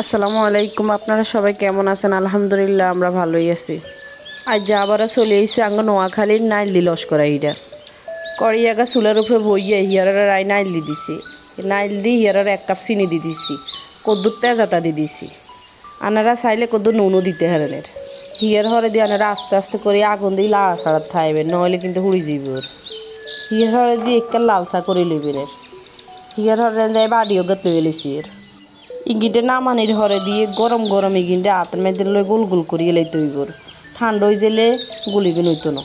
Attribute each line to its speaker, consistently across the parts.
Speaker 1: আসসালামু আলাইকুম, আপনারা সবাই কেমন আছেন? আলহামদুলিল্লাহ, আমরা ভালোই আছি। আজ যা আবার চলে এসে আঙ্গ নোয়াখালীর নাইল দি লস করা এইটা করিয়াগা চুলার উপরে বইয়া হিয়ারার রায় নাইল দি দিছি। নাইল দি হিয়ারার এক কাপ চিনি দি দিছি, কদ্দুর তেজাতা দি দিছি। আনারা চাইলে কদ্দুর নুনও দিতে হারেনের। হিয়ার হরে দিয়ে আনারা আস্তে আস্তে করে আগুন দিয়ে লা ছাড়াত থাইবে নইলে কিন্তু হুড়ি যাইব ওর। হিয়ার হরে দিয়ে একটা লালসা করে লইবেনের। হিয়ার হরে দেয় বাড়িও গত লইয়ে লিছি এর। ইগিনটে নামানির হরে দিয়ে গরম গরম ইগিনটে হাতের মধ্যে লই গোল গোল করিয়ে লইতে হইব। ঠান্ডা হয়ে গেলে গুলিবেন হইতো না।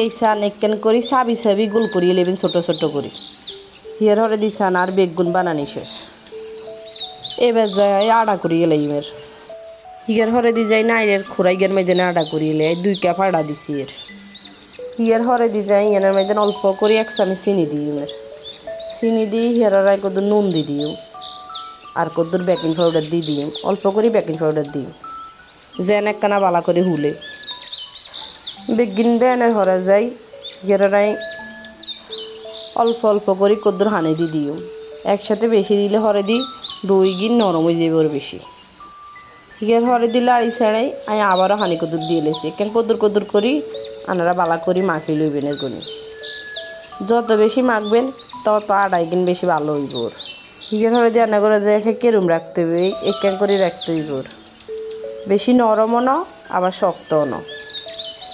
Speaker 1: এই সান একখান করি সাবি সাবি গোল করিয়ে লেবেন ছোট ছোট করে। হিয়ার হরে দি সান আর বেগুন বানানি শেষ। এবার যায় আড়া করিয়ে লাইমের হিয়ার হরে দি যাই নাইরের খুরাইগের মেজে আড়া করিয়ে লাই, দুই কাপ আড়া দিছি এর। হিয়ার হরে দি যাই এনার মেজে অল্প করে এক চিনি দিই চিনি দিই হিয়ার কত নুন দি দিও আর কদ্দুর বেকিং পাউডার দিয়ে দিই অল্প করে বেকিং পাউডার দিই যেন একখানা বালা করে হুলে। বেগিন দেনের হরা যাই গেরারাই অল্প অল্প করে কদ্দুর হানে দিয়ে দিও। একসাথে বেশি দিলে হরে দিই দুই গিন নরম হয়ে যাবে ওর বেশি। হিগের হরে দিলে আড়ি ছাড়াই আমি আবারও হানি কদ্দুর দিয়ে লেছি। কেন কদ্দুর কদ্দুর করি, আনারা বালা করি মাখি লইবেন এর গুণি যত বেশি মাখবেন, তত আড়াই গিন বেশি ভালো হইব ওর। হরে রান্না করে দেখে কেরম রাখতে হবে? একখান করে রাখতে হইব বেশি নরমও ন, আবার শক্তও ন।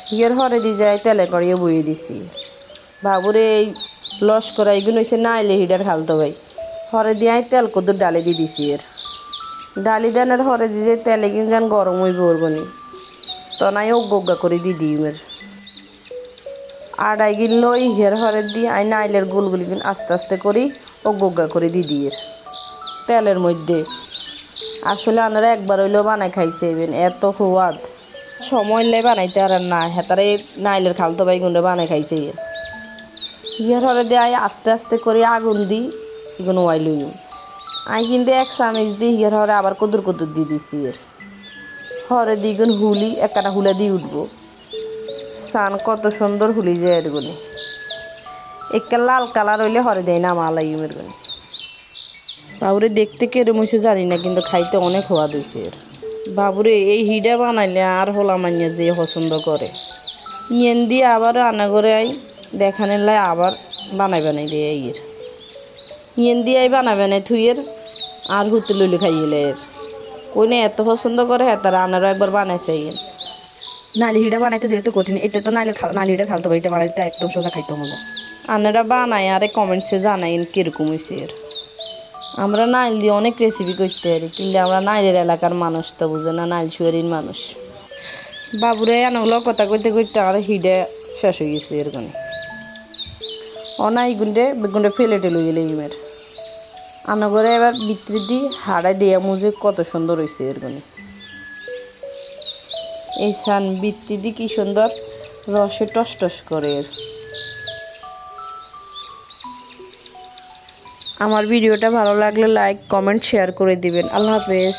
Speaker 1: হিগের হরে দি যায়, তেলে করিয়ে বইয়ে দিছি। বাবুরে এই লস করা এগুলো হয়েছে না এলে হিডার খালতো ভাই। হরে দিয়ে তেল কদ্দুর ডালে দিয়ে দিছি এর। ডালি দেনের হরে দি যে তেলে কিন যান গরম হইব ওর গনি তো নাই অজ্ঞা করে দি দিই এর। আড়াই গিন লই হের হরে দিয়ে আই নাইলের গুলগুলি আস্তে আস্তে করি অজ্ঞা করে দি দিয়ে তেলের মধ্যে। আসলে আনারা একবার হইলেও বানাই খাইছে এবেন এত সোয়াদ। সময় লাই বানাইতে আর না হেতারে নাইলের খালতো ভাই গুন্ডে বানাই খাইছে ইয়ে ইয়ের হরে দিয়ে আই আস্তে আস্তে করে আগুন দিই এগুলো ওয়াই লই আই কিন্তু এক চামিচ দিই ইয়ের হরে আবার কদুর কদুর দিয়ে দিছি এর। হরে দিগুন হুলি একটা হুলা দিয়ে উঠবো। সান কত সুন্দর হুলি যায় এরগুলি একটা লাল কালার হইলে হরে দেয় না মালাই ইমের গুলি। বাবুরে দেখতে কেরম হয়েছে জানি না, কিন্তু খাইতে অনেক হওয়া দিয়েছে এর। বাবুরে এই হিডা বানাইলে আর হোলা মানিয়া যে পছন্দ করে। ইয়েন দিয়ে আবার রান্না করে আই দেখানের লাই আবার বানাই বানাই দিয়ে এর। ইয়েন দিয়ে আই বানাই বানাই থুইয়ের আর হুতে লইলে খাইলে এর। কোনে এত পছন্দ করে হ্যাঁ তারা আনারও একবার বানাইছে ইয়েন নালি হিডা বানাইতে যেহেতু কঠিন, এটা তো নালি নালি হিডা খালতে পারি বানাইতে একদম সোজা খাইতে মজা আনারা বানায়, আরে কমেন্টসে জানাইন কীরকম হয়েছে এর। আমরা নাইল দিয়ে অনেক রেসিপি করতে পারি, কিন্তু আমরা নাইলের এলাকার মানুষ তো বুঝে না, নাইল শুয়ারির মানুষ। বাবুরে আনগুলো কথা কইতে কইতে আর হিডে শেষ হয়ে গেছে এরকম অনাই গুন্ডে বেগুন্ডে ফেলে টেলে গেলে ইমের আনগরে এবার বিত্রি দি হাড়াই দেয়া মুজে কত সুন্দর হয়েছে এরকম এই সান বৃত্তি দি কি সুন্দর রসে টসটস টস করে। আমার ভিডিওটা ভালো লাগলে লাইক কমেন্ট শেয়ার করে দিবেন। আল্লাহ হাফেজ।